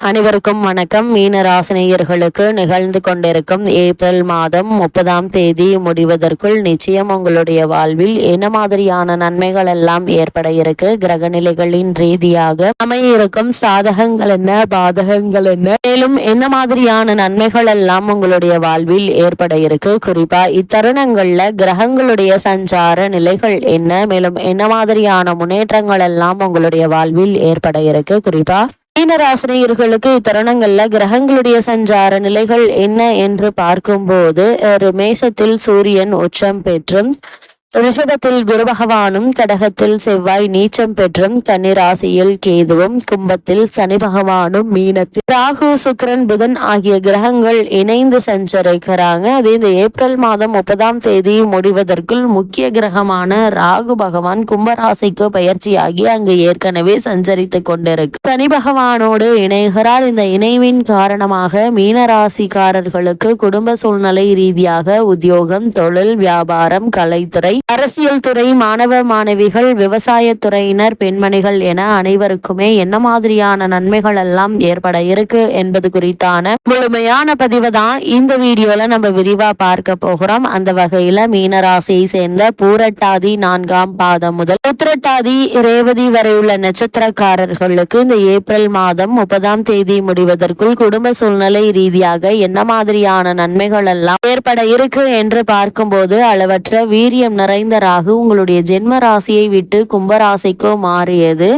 அனைவருக்கும் வணக்கம். மீன ராசினியர்களுக்கு நிகழ்ந்து கொண்டிருக்கும் ஏப்ரல் மாதம் முப்பதாம் தேதி முடிவதற்குள் நிச்சயம் உங்களுடைய வாழ்வில் என்ன மாதிரியான நன்மைகள் எல்லாம் ஏற்பட இருக்கு? கிரக நிலைகளின் ரீதியாக அமையிருக்கும் சாதகங்கள் என்ன? பாதகங்கள் என்ன? மேலும் என்ன மாதிரியான நன்மைகள் எல்லாம் உங்களுடைய வாழ்வில் ஏற்பட இருக்கு? குறிப்பா இத்தருணங்கள்ல கிரகங்களுடைய சஞ்சார நிலைகள் என்ன? மேலும் என்ன மாதிரியான முன்னேற்றங்கள் எல்லாம் உங்களுடைய வாழ்வில் ஏற்பட இருக்கு? குறிப்பா மீனராசினியர்களுக்கு இத்தருணங்கள்ல கிரகங்களுடைய சஞ்சார நிலைகள் என்ன என்று பார்க்கும்போது ஒரு மேசத்தில் சூரியன் உச்சம் பெற்றும் ரிஷபத்தில் குரு பகவானும் கடகத்தில் செவ்வாய் நீச்சம் பெற்றும் கன்னிராசியில் கேதுவும் கும்பத்தில் சனி பகவானும் மீனத்தில் ராகு சுக்கிரன் புதன் ஆகிய கிரகங்கள் இணைந்து சஞ்சரிக்கிறாங்க. அது இந்த ஏப்ரல் மாதம் முப்பதாம் தேதி முடிவதற்குள் முக்கிய கிரகமான ராகு பகவான் கும்பராசிக்கு பயிற்சியாகி அங்கு ஏற்கனவே சஞ்சரித்து கொண்டிருக்கு. சனி பகவானோடு இணைகிறார். இந்த இணைவின் காரணமாக மீனராசிக்காரர்களுக்கு குடும்ப சூழ்நிலை ரீதியாக உத்தியோகம் தொழில் வியாபாரம் கலைத்துறை அரசியல் துறை மாணவ மாணவிகள் விவசாயத்துறையினர் பெண்மணிகள் என அனைவருக்குமே என்ன மாதிரியான நன்மைகள் எல்லாம் ஏற்பட இருக்கு என்பது குறித்தான முழுமையான பதிவு தான் இந்த வீடியோல நம்ம விரிவா பார்க்க போகிறோம். அந்த வகையில மீனராசியை சேர்ந்த பூரட்டாதி நான்காம் பாதம் முதல் உத்திரட்டாதி ரேவதி வரை உள்ள நட்சத்திரக்காரர்களுக்கு இந்த ஏப்ரல் மாதம் முப்பதாம் தேதி முடிவதற்குள் குடும்ப சூழ்நிலை ரீதியாக என்ன மாதிரியான நன்மைகள் எல்லாம் ஏற்பட இருக்கு என்று பார்க்கும்போது அளவற்ற வீரியம் நிறைந்த ராகு உங்களுடைய ஜென்ம ராசியை விட்டு கும்பராசிக்கோ மாறியது.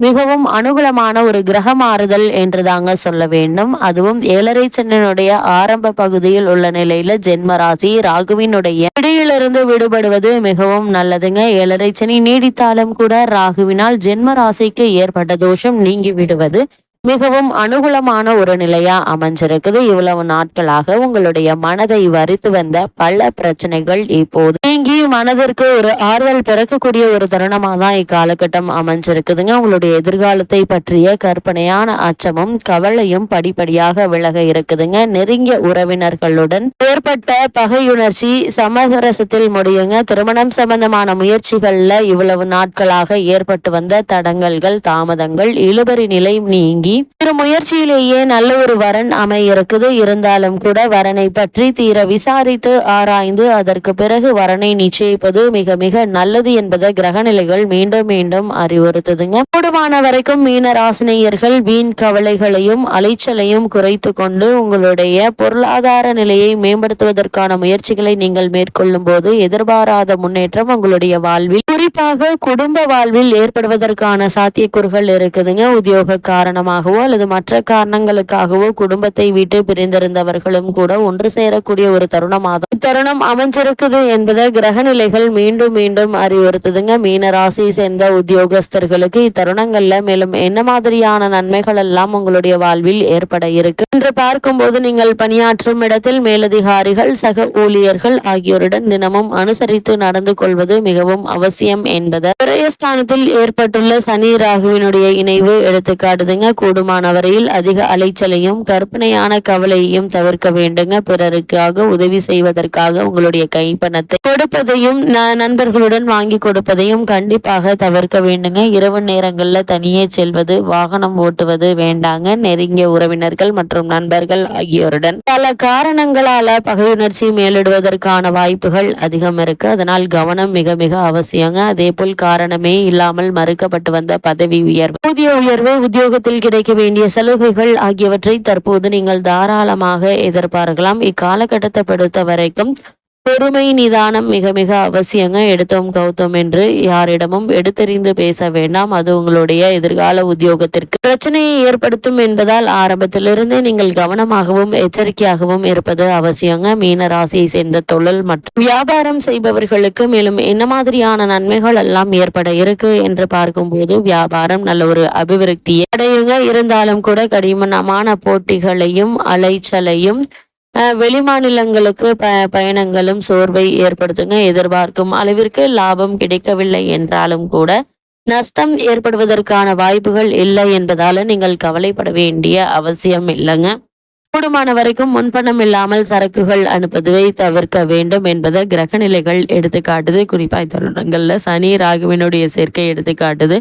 மிகவும் அனுகூலமான ஒரு கிரக மாறுதல் என்று தாங்க சொல்ல வேண்டும். அதுவும் ஏழரை சென்னனுடைய ஆரம்ப பகுதியில் உள்ள நிலையில ஜென்ம ராசி ராகுவினுடைய இடையிலிருந்து விடுபடுவது மிகவும் நல்லதுங்க. ஏழரை சனி நீடித்தாலும் கூட ராகுவினால் ஜென்ம ராசிக்கு ஏற்பட்ட தோஷம் நீங்கி விடுவது. மிகவும் அனுகூலமான ஒரு நிலையா அமைஞ்சிருக்குது. இவ்வளவு நாட்களாக உங்களுடைய மனதை வரித்து வந்த பல பிரச்சனைகள் இப்போது நீங்கி மனதிற்கு ஒரு ஆறுதல் பிறக்கக்கூடிய ஒரு தருணமா தான் இக்காலகட்டம் அமைஞ்சிருக்குதுங்க. உங்களுடைய எதிர்காலத்தை பற்றிய கற்பனையான அச்சமும் கவலையும் படிப்படியாக விலக இருக்குதுங்க. நெருங்கிய உறவினர்களுடன் ஏற்பட்ட பகையுணர்ச்சி சமரசத்தில் முடியுங்க. திருமணம் சம்பந்தமான முயற்சிகள்ல இவ்வளவு நாட்களாக ஏற்பட்டு வந்த தடங்கல்கள் தாமதங்கள் இழுபறி நிலை நீங்கி திரு முயற்சியிலேயே நல்ல ஒரு வரன் அமையிருக்குது. இருந்தாலும் கூட வரனை பற்றி தீர விசாரித்து ஆராய்ந்து அதற்கு பிறகு வரனை நிச்சயிப்பது மிக மிக நல்லது என்பதை கிரகநிலைகள் மீண்டும் மீண்டும் அறிவுறுத்துதுங்க. கூடுமான வரைக்கும் மீன ராசினியர்கள் வீண் கவலைகளையும் அலைச்சலையும் குறைத்து கொண்டு உங்களுடைய பொருளாதார நிலையை மேம்படுத்துவதற்கான முயற்சிகளை நீங்கள் மேற்கொள்ளும் போது எதிர்பாராத முன்னேற்றம் உங்களுடைய வாழ்வில் குறிப்பாக குடும்ப வாழ்வில் ஏற்படுவதற்கான சாத்தியக்கூறுகள் இருக்குதுங்க. உத்தியோக காரணமாக காரணமாகவோ அல்லது மற்ற காரணங்களுக்காகவோ குடும்பத்தை விட்டு பிரிந்திருந்தவர்களும் கூட ஒன்று சேரக்கூடிய ஒரு தருணமாக இத்தருணம் அமைஞ்சிருக்குது என்பதை கிரக நிலைகள் மீண்டும் மீண்டும் அறிவுறுத்துதுங்க. மீன ராசியை சேர்ந்த உத்தியோகஸ்தர்களுக்கு இத்தருணங்கள்ல மேலும் என்ன மாதிரியான நன்மைகள் எல்லாம் உங்களுடைய வாழ்வில் ஏற்பட இருக்கு? என்று பார்க்கும்போது நீங்கள் பணியாற்றும் இடத்தில் மேலதிகாரிகள் சக ஊழியர்கள் ஆகியோருடன் தினமும் அனுசரித்து நடந்து கொள்வது மிகவும் அவசியம் என்பதை விரயஸ்தானத்தில் ஏற்பட்டுள்ள சனி ராகுவினுடைய இணைவு எடுத்துக்காட்டுதுங்க. கூடுமானவரையில் அதிக அலைச்சலையும் கற்பனையான கவலையையும் தவிர்க்க வேண்டுங்க. பிறருக்காக உதவி செய்வதற்காக உங்களுடைய கைப்பணத்தை கொடுப்பதையும் நண்பர்களுடன் வாங்கி கொடுப்பதையும் கண்டிப்பாக தவிர்க்க வேண்டுங்க. இரவு நேரங்களில் தனியே செல்வது வாகனம் ஓட்டுவது வேண்டாங்க. நெருங்கிய உறவினர்கள் மற்றும் நண்பர்கள் ஆகியோருடன் பல காரணங்களால பகையுணர்ச்சி மேலிடுவதற்கான வாய்ப்புகள் அதிகம் இருக்கு. அதனால் கவனம் மிக மிக அவசியங்க. அதே போல் காரணமே இல்லாமல் மறுக்கப்பட்டு வந்த பதவி உயர்வு. ஊதிய உயர்வு உத்தியோகத்தில் கிடை கிடைக்க வேண்டிய சலுகைகள் ஆகியவற்றை தற்போது நீங்கள் தாராளமாக எதிர்பார்க்கலாம். இக்காலகட்டத்தை பொறுத்த வரைக்கும் பொறுமை நிதானம் மிக மிக அவசியங்க. எடுத்தோம் கௌதம் என்று யாரிடமும் எடுத்தறிந்து பேச வேண்டாம். அது உங்களுடைய எதிர்கால உத்தியோகத்திற்கு பிரச்சனையை ஏற்படுத்தும் என்பதால் ஆரம்பத்திலிருந்து நீங்கள் கவனமாகவும் எச்சரிக்கையாகவும் இருப்பது அவசியங்க. மீன ராசியை சேர்ந்த தொழில் மற்றும் வியாபாரம் செய்பவர்களுக்கு மேலும் என்ன மாதிரியான நன்மைகள் எல்லாம் ஏற்பட இருக்கு என்று பார்க்கும்போது வியாபாரம் நல்ல ஒரு அபிவிருத்தியை அடைய அடையுங்க இருந்தாலும் கூட கடினமான போட்டிகளையும் அலைச்சலையும் வெளிமாநிலங்களுக்கு ப பயணங்களும் சோர்வை ஏற்படுத்துங்க எதிர்பார்க்கும் அளவிற்கு லாபம் கிடைக்கவில்லை என்றாலும் கூட நஷ்டம் ஏற்படுவதற்கான வாய்ப்புகள் இல்லை என்பதால நீங்கள் கவலைப்பட வேண்டிய அவசியம் இல்லைங்க. கூடுமான வரைக்கும் முன்பணம் இல்லாமல் சரக்குகள் அனுப்புவதை தவிர்க்க வேண்டும் என்பதை கிரக நிலைகள் எடுத்துக்காட்டுது குறிப்பாய் தருணங்கள்ல சனி ராகுவினுடைய சேர்க்கை எடுத்துக்காட்டுது.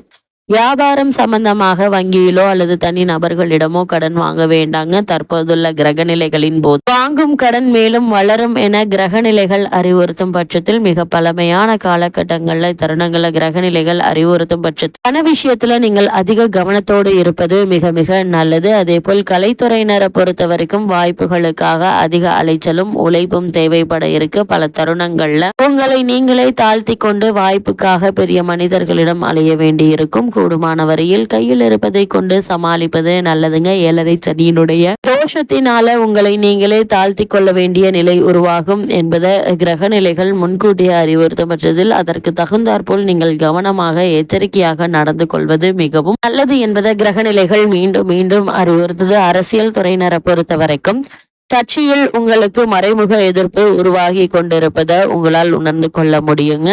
வியாபாரம் சம்பந்தமாக வங்கியிலோ அல்லது தனி நபர்களிடமோ கடன் வாங்க வேண்டாங்க. தற்போதுள்ள கிரக நிலைகளின் போது வாங்கும் கடன் மேலும் வளரும் என கிரக நிலைகள் அறிவுறுத்தும் பட்சத்தில் மிக பழமையான காலகட்டங்கள்ல தருணங்கள கிரக நிலைகள் அறிவுறுத்தும் பட்சத்தில் பண விஷயத்துல நீங்கள் அதிக கவனத்தோடு இருப்பது மிக மிக நல்லது. அதே போல் கலைத்துறையினரை பொறுத்த வரைக்கும் வாய்ப்புகளுக்காக அதிக அலைச்சலும் உழைப்பும் தேவைப்பட இருக்கு. பல தருணங்கள்ல உங்களை நீங்களே தாழ்த்தி கொண்டு வாய்ப்புக்காக பெரிய மனிதர்களிடம் அலைய வேண்டியிருக்கும். கூடுமான வரையில் கையில் இருப்பதை கொண்டு சமாளிப்பது நல்லதுங்க. ஏழரை சனியினுடைய தோஷத்தினால உங்களை நீங்களே தாழ்த்தி கொள்ள வேண்டிய நிலை உருவாகும் என்பதை கிரக நிலைகள் முன்கூட்டியே அறிவுறுத்தும் பட்சத்தில் அதற்கு தகுந்தாற்போல் நீங்கள் கவனமாக எச்சரிக்கையாக நடந்து கொள்வது மிகவும் நல்லது என்பதை கிரக நிலைகள் மீண்டும் மீண்டும் அறிவுறுத்தது. அரசியல் துறையினரை பொறுத்த வரைக்கும் கட்சியில் உங்களுக்கு மறைமுக எதிர்ப்பு உருவாகி கொண்டிருப்பதை உங்களால் உணர்ந்து கொள்ள முடியுங்க.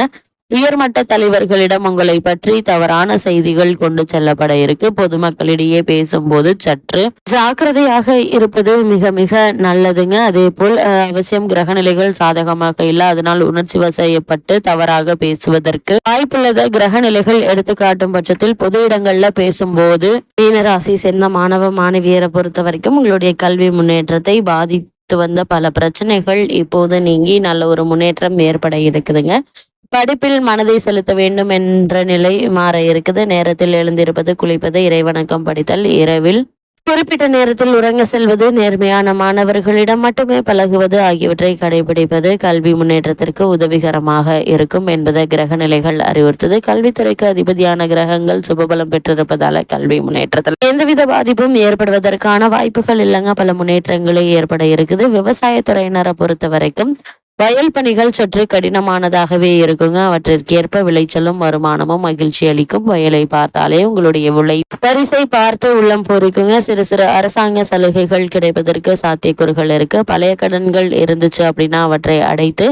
உயர்மட்ட தலைவர்களிடம் உங்களை பற்றி தவறான செய்திகள் கொண்டு செல்லப்பட இருக்கு. பொதுமக்களிடையே பேசும்போது சற்று ஜாக்கிரதையாக இருப்பது மிக மிக நல்லதுங்க. அதே போல் அஹ், அவசியம் கிரகநிலைகள் சாதகமாக இல்லை. அதனால் உணர்ச்சி வசையப்பட்டு தவறாக பேசுவதற்கு வாய்ப்புள்ளத. கிரகநிலைகள் நிலைகள் எடுத்துக்காட்டும் பட்சத்தில் பொது இடங்கள்ல பேசும்போது மீனராசி சேர்ந்த மாணவ மாணவியரை பொறுத்த வரைக்கும் உங்களுடைய கல்வி முன்னேற்றத்தை பாதித்து வந்த பல பிரச்சனைகள் இப்போது நீங்கி நல்ல ஒரு முன்னேற்றம் ஏற்பட இருக்குதுங்க. படிப்பில் மனதை செலுத்த வேண்டும் என்ற நிலை மாற இருக்குது. நேரத்தில் எழுந்திருப்பது குளிப்பது இறைவணக்கம் படித்தல் இரவில் குறிப்பிட்ட நேரத்தில் உறங்க செல்வது நேர்மையான மாணவர்களிடம் மட்டுமே பழகுவது ஆகியவற்றை கடைபிடிப்பது கல்வி முன்னேற்றத்திற்கு உதவிகரமாக இருக்கும் என்பதை கிரக நிலைகள் அறிவுறுத்தது. கல்வித்துறைக்கு அதிபதியான கிரகங்கள் சுபபலம் பெற்றிருப்பதால கல்வி முன்னேற்றத்தில் எந்தவித பாதிப்பும் ஏற்படுவதற்கான வாய்ப்புகள் இல்லைங்க. பல முன்னேற்றங்களே ஏற்பட இருக்குது. விவசாயத்துறையினரை பொறுத்த வரைக்கும் வயல் பணிகள் சற்று கடினமானதாகவே இருக்குங்க. அவற்றிற்கேற்ப விளைச்சலும் வருமானமும் மகிழ்ச்சி அளிக்கும் வயலை பார்த்தாலே உங்களுடைய விளை பரிசை பார்த்து உள்ளம் போரிக்குங்க சிறு சிறு அரசாங்க சலுகைகள் கிடைப்பதற்கு சாத்தியக்கூறுகள் இருக்கு. பழைய கடன்கள் இருந்துச்சு அப்படின்னா அவற்றை அடைத்து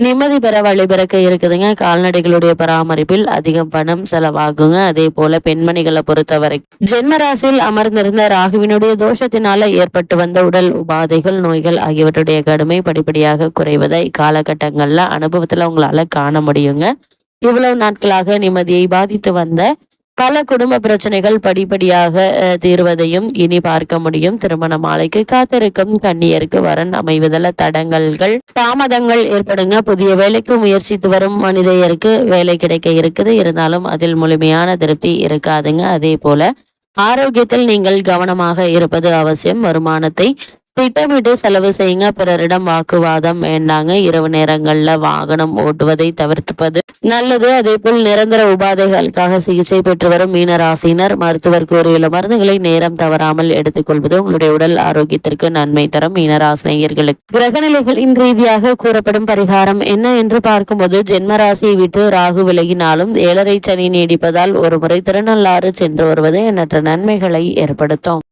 நிம்மதி பெற வழிபிறக்க இருக்குதுங்க. கால்நடைகளுடைய பராமரிப்பில் அதிகம் பணம் செலவாகுங்க. அதே போல பெண்மணிகளை பொறுத்தவரை ஜென்மராசியில் அமர்ந்திருந்த ராகுவினுடைய தோஷத்தினால ஏற்பட்டு வந்த உடல் உபாதைகள் நோய்கள் ஆகியவற்றுடைய கடுமை படிப்படியாக குறைவதை காலகட்டங்கள்ல அனுபவத்துல உங்களால காண முடியுங்க. இவ்வளவு நாட்களாக நிம்மதியை பாதித்து வந்த பல குடும்ப பிரச்சனைகள் படிப்படியாக தீர்வதையும் இனி பார்க்க முடியும். திருமண மாலைக்கு காத்திருக்கும் கண்ணியருக்கு வரன் அமைவதில் தடங்கல்கள். தாமதங்கள் ஏற்படுங்க. புதிய வேலைக்கு முயற்சித்து வரும் மனிதருக்கு வேலை கிடைக்க இருக்குது. இருந்தாலும் அதில் முழுமையான திருப்தி இருக்காதுங்க. அதே போல ஆரோக்கியத்தில் நீங்கள் கவனமாக இருப்பது அவசியம். வருமானத்தை திட்டமிட்டு செலவு செய்யுங்க. பிறரிடம் வாக்குவாதம் வேண்டாங்க. இரவு நேரங்கள்ல வாகனம் ஓட்டுவதை தவிர்த்துப்பது நல்லது. அதே போல் நிரந்தர உபாதைகளுக்காக சிகிச்சை பெற்று வரும் மீனராசினர் மருத்துவர் கூறியுள்ள மருந்துகளை நேரம் தவறாமல் எடுத்துக்கொள்வது உங்களுடைய உடல் ஆரோக்கியத்திற்கு நன்மை தரும். மீனராசினியர்களுக்கு கிரகநிலைகளின் ரீதியாக கூறப்படும் பரிகாரம் என்ன என்று பார்க்கும்போது ஜென்ம ராசியை விட்டு ராகு விலகினாலும் ஏழரை சனி நீடிப்பதால் ஒரு முறை திருநள்ளாறு சென்று வருவது எண்ணற்ற நன்மைகளை ஏற்படுத்தும்.